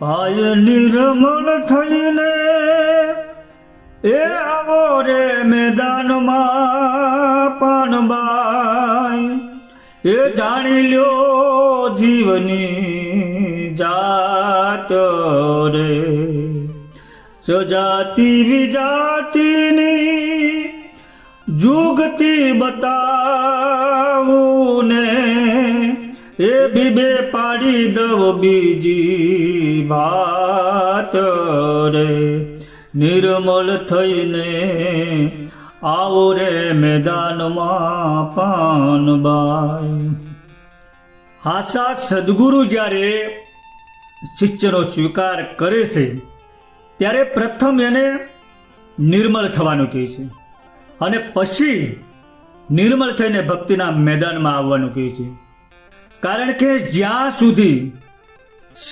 પાય નિર્મળ થઈને એ આવો રે મેદાનમાં પાનબાઈ એ જાણી લ્યો જીવની જાત રે. સજાતિ વિજાતિની જુગતી બતાવું ને એ બીબે પાડી દવ બીજી ભાત રે. નિર્મળ થઈને આવો રે મેદાનમાં પાનબાઈ હાસા સદગુરુ જ્યારે શિષ્યનો સ્વીકાર કરે છે, ત્યારે પ્રથમ એને નિર્મળ થવાનું કહે છે અને પછી નિર્મળ થઈને ભક્તિના મેદાનમાં આવવાનું કહે છે. કારણ કે જ્યાં સુધી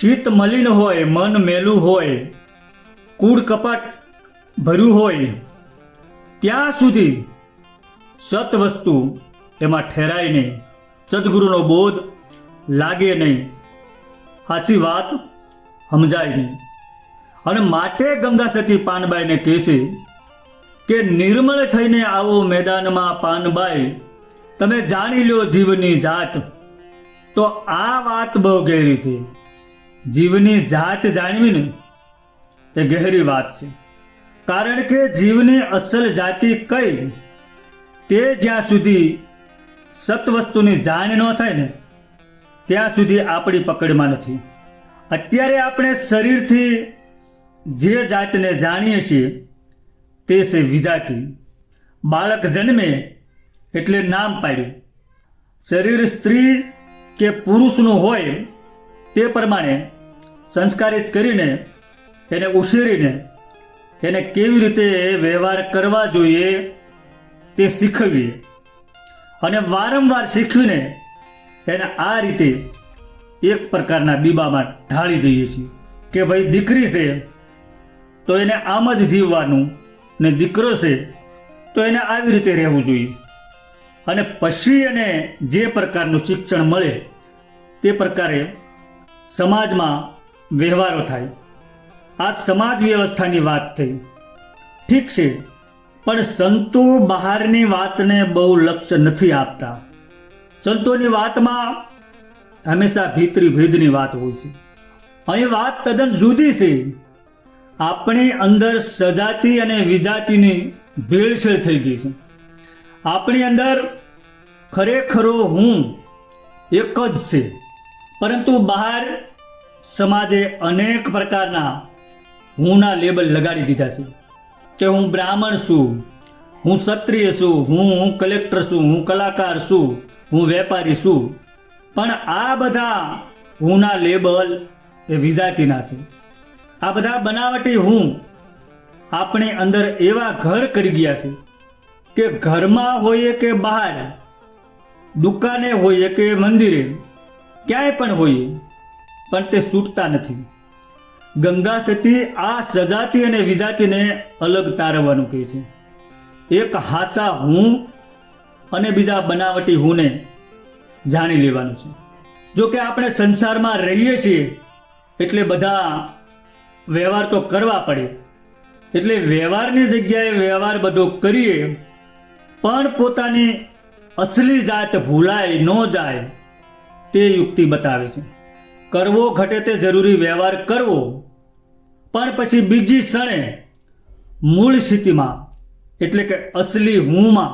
શીત મલિન હોય, મન મેલું હોય કૂડ કપટ ભર્યું હોય, ત્યાં સુધી સત વસ્તુ એમાં ઠેરાય નહીં. સદગુરુનો બોધ લાગે નહીં. સાચી વાત સમજાય નહીં. અને માટે ગંગા સતી પાનબાઈને કહેશે કે નિર્મળ થઈને આવો મેદાનમાં પાનબાઈ. તમે જાણી લો જીવની જાત. તો આ વાત બહુ ગહેરી છે. જીવની જાત જાણવી ને એ ગહેરી વાત છે. કારણ કે જીવની અસલ જાતિ કઈ તે જ્યાં સુધી સતવસ્તુની જાણ ન થાય ને, ત્યાં સુધી આપણી પકડમાં નથી. અત્યારે આપણે શરીરથી જે જાતને જાણીએ છીએ, તે છે વિજાતિ. બાળક જન્મે એટલે નામ પાડ્યું. શરીર સ્ત્રી કે પુરુષનું હોય તે પ્રમાણે સંસ્કારિત કરીને એને ઉછેરીને એને કેવી રીતે વ્યવહાર કરવા જોઈએ તે શીખવીએ. અને વારંવાર શીખવીને એને આ રીતે એક પ્રકારના બીબામાં ઢાળી દઈએ છીએ કે ભાઈ દીકરી છે તો એને આમ જ જીવવાનું ને દીકરો છે તો એને આવી રીતે રહેવું જોઈએ. અને પછી એને જે પ્રકારનું શિક્ષણ મળે તે પ્રકારે સમાજમાં વ્યવહારો થાય. આ સમાજ વ્યવસ્થાની વાત થઈ. ઠીક છે, પણ સંતો બહારની વાતને બહુ લક્ષ્ય નથી આપતા. સંતોની વાતમાં હંમેશા ભીતરી ભેદની વાત હોય છે. અહીં વાત તદ્દન જુદી છે. આપણી અંદર સજાતિ અને વિજાતિની ભેળસેળ થઈ ગઈ છે. આપણી અંદર ખરેખરો હું એક જ છે. પરંતુ બહાર સમાજે અનેક પ્રકારના હુંના લેબલ લગાડી દીધા છે કે હું બ્રાહ્મણ છું, હું ક્ષત્રિય છું, હું કલેક્ટર છું, હું કલાકાર છું, હું વેપારી છું. પણ આ બધા હુંના લેબલ એ વિજાતિના છે. આ બધા બનાવટી હું આપણે અંદર એવા ઘર કરી ગયા છે કે ઘરમાં હોઈએ કે બહાર, દુકાને હોઈએ કે મંદિરે ક્યાંય પણ હોઈએ પણ તે છૂટતા નથી. ગંગા સતી આ સજાતિ અને વિજાતિને અલગ તારવવાનું કહે છે. એક હાસા હું અને બીજા બનાવટી હુંને જાણી લેવાનું છે. જો કે આપણે સંસારમાં રહીએ છીએ, એટલે બધા વ્યવહાર તો કરવા પડે. એટલે વ્યવહારની જગ્યાએ વ્યવહાર બધો કરીએ, પણ પોતાની અસલી જાત ભૂલાય ન જાય. તે યુક્તિ બતાવે છે. કરવો ઘટે તે જરૂરી વ્યવહાર કરવો. પણ પછી બીજી ક્ષણે મૂળ સ્થિતિમાં, એટલે કે અસલી હુંમાં,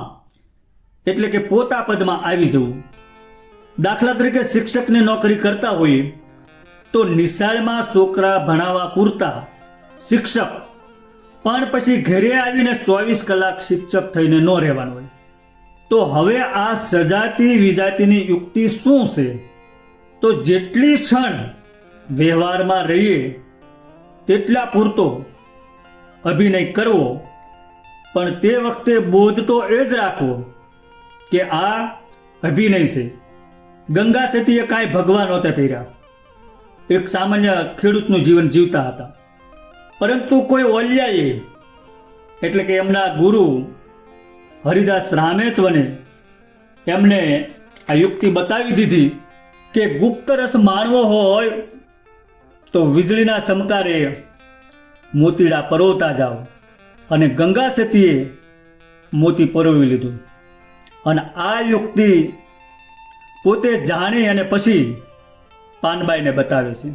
એટલે કે પોતા પદમાં આવી જવું. દાખલા તરીકે શિક્ષકની નોકરી કરતા હોઈએ, તો નિશાળમાં છોકરા ભણાવવા પૂરતા શિક્ષક, પણ પછી ઘરે આવીને ચોવીસ કલાક શિક્ષક થઈને ન રહેવાનું હોય. તો હવે આ સજાતી વિજાતિની યુક્તિ શું છે? તો જેટલી ક્ષણ વ્યવહારમાં રહીએ, તેટલા પૂરતો અભિનય કરવો. પણ તે વખતે બોધ તો એ જ રાખવો કે આ અભિનય છે. ગંગા સેતીએ કાંઈ ભગવાન નહોતા પહેર્યા. એક સામાન્ય ખેડૂતનું જીવન જીવતા હતા. પરંતુ કોઈ ઓલિયાએ એટલે કે એમના ગુરુ હરિદાસ રામેત્વને એમને આ યુક્તિ બતાવી દીધી કે ગુપ્ત રસ માણવો હોય, તો વીજળીના ચમકારે મોતીડા પરોવતા જાઓ અને ગંગા સતીએ મોતી પરોવી લીધું. અને આ યુક્તિ પોતે જાણી અને પછી પાનબાઈને બતાવે છે.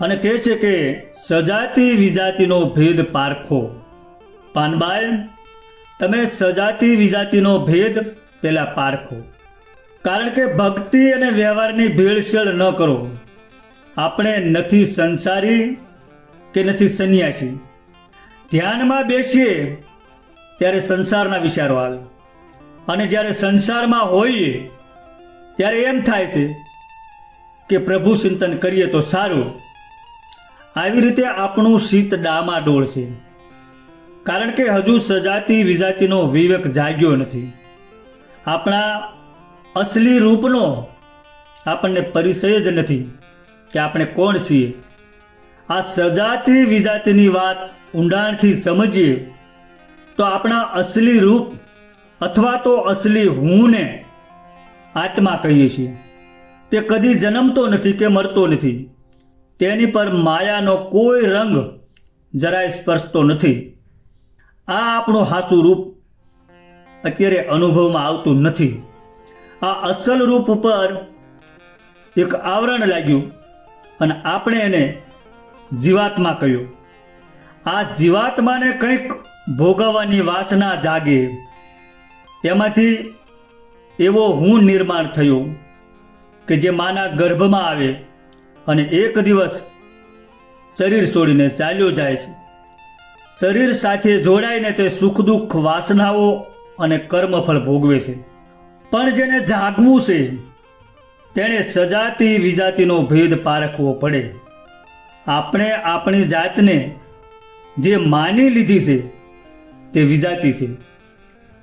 અને કહે છે કે સજાતી વિજાતિનો ભેદ પારખો. પાનબાઈ, તમે સજાતી વિજાતિનો ભેદ પહેલાં પારખો. કારણ કે ભક્તિ અને વ્યવહારની ભેળસેળ ન કરો. આપણે નથી સંસારી કે નથી સંન્યાસી. ધ્યાનમાં બેસીએ ત્યારે સંસારના વિચારો આવે. અને જ્યારે સંસારમાં હોઈએ ત્યારે એમ થાય છે કે પ્રભુ ચિંતન કરીએ તો સારું. આવી રીતે આપણું શીત ડામાડોળ છે. કારણ કે હજુ સજાતી વિજાતિનો વિવેક જાગ્યો નથી. આપણા અસલી રૂપનો આપણને પરિચય જ નથી કે આપણે કોણ છીએ. આ સજાતી વિજાતિની વાત ઊંડાણથી સમજીએ તો આપણા અસલી રૂપ અથવા તો અસલી હુંને આત્મા કહીએ છીએ. તે કદી જન્મતો નથી કે મરતો નથી. તેની પર માયાનો કોઈ રંગ જરાય સ્પર્શતો નથી. આ આપણું હાસું રૂપ અત્યારે અનુભવમાં આવતું નથી. આ અસલ રૂપ ઉપર એક આવરણ લાગ્યું અને આપણે એને જીવાત્મા કહ્યું. આ જીવાત્માને કંઈક ભોગવવાની વાસના જાગે. એમાંથી એવો હું નિર્માણ થયો કે જે માના ગર્ભમાં આવે અને એક દિવસ શરીર છોડીને ચાલ્યો જાય છે. શરીર સાથે જોડાઈને તે સુખ દુઃખ વાસનાઓ અને કર્મફળ ભોગવે છે. પણ જેને જાગવું છે, તેણે સજાતી વિજાતિનો ભેદ પારખવો પડે. આપણે આપણી જાતને જે માની લીધી છે, તે વિજાતી છે.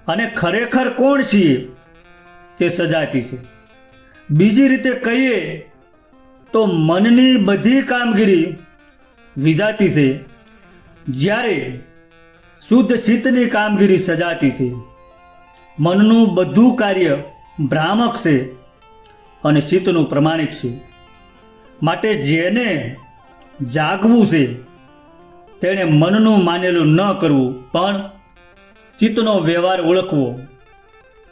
અને ખરેખર કોણ છીએ, તે સજાતી છે. બીજી રીતે કહીએ, તો મનની બધી કામગીરી વિજાતી છે. જ્યારે શુદ્ધ ચિત્તની કામગીરી સજાતી છે. મનનું બધું કાર્ય ભ્રામક છે અને ચિત્તનું પ્રમાણિક છે. માટે જેને જાગવું છે, તેણે મનનું માનેલું ન કરવું, પણ ચિત્તનો વ્યવહાર ઓળખવો.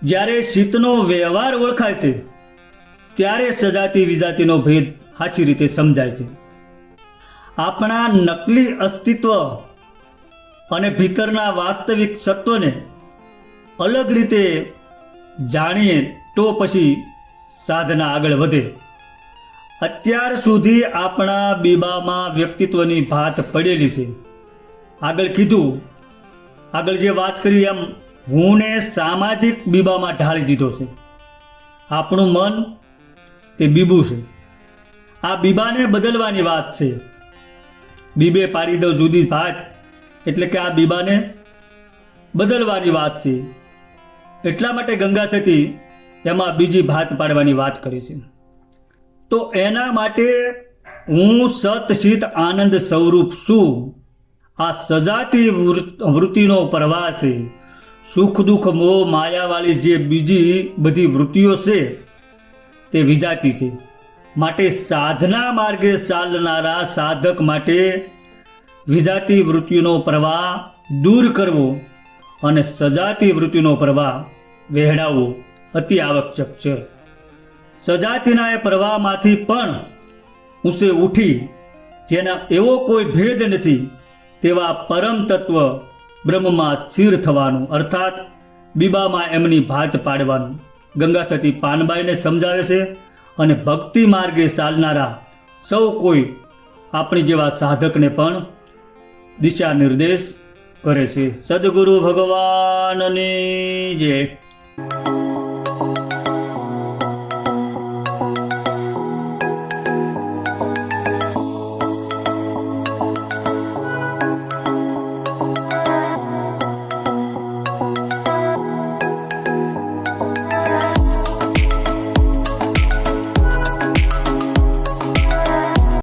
જ્યારે ચિત્તનો વ્યવહાર ઓળખાય છે, ત્યારે સજાતી વિજાતિનો ભેદ સાચી રીતે સમજાય છે. આપણા નકલી અસ્તિત્વ અને ભીતરના વાસ્તવિક સત્વને અલગ રીતે જાણીએ તો પછી સાધના આગળ વધે. અત્યાર સુધી આપણા બીબામાં વ્યક્તિત્વની ભાત પડેલી છે. આગળ કીધું, આગળ જે વાત કરી એમ, હુંને સામાજિક બીબામાં ઢાળી દીધો છે. આપણું મન તે બીબું છે. આ બીબાને બદલવાની વાત છે. બીબે પાડી દો જુદી ભાત, એટલે કે આ બીબાને બદલવાની વાત છે. એટલા માટે ગંગા સતી એમાં બીજી ભાત પાડવાની વાત કરી છે. તો એના માટે હું સતચિત આનંદ સ્વરૂપ છું. આ સજાતી વૃત્તિનો પ્રવાહ છે. સુખ દુઃખ મોહ માયાવાળી જે બીજી બધી વૃત્તિઓ છે તે વિજાતી છે. માટે સાધના માર્ગે ચાલનારા સાધક માટે વિજાતી વૃત્તિનો પ્રવાહ દૂર કરવો અને સજાતી વૃત્તિનો પ્રવાહ વહેડાવવો અતિ આવશ્યક છે. સજાતીના એ પ્રવાહમાંથી પણ ઊંચે ઉઠી જેના એવો કોઈ ભેદ નથી તેવા પરમ તત્વ બ્રહ્મમાં સ્થિર થવાનું, અર્થાત બીબામાં એમની ભાત પાડવાનું. ગંગા સતી પાનબાઈને સમજાવે છે અને ભક્તિ માર્ગે ચાલનારા સૌ કોઈ આપણી જેવા સાધકને પણ દિશા નિર્દેશ કરે છે. સદગુરુ ભગવાનની જય. Thank you.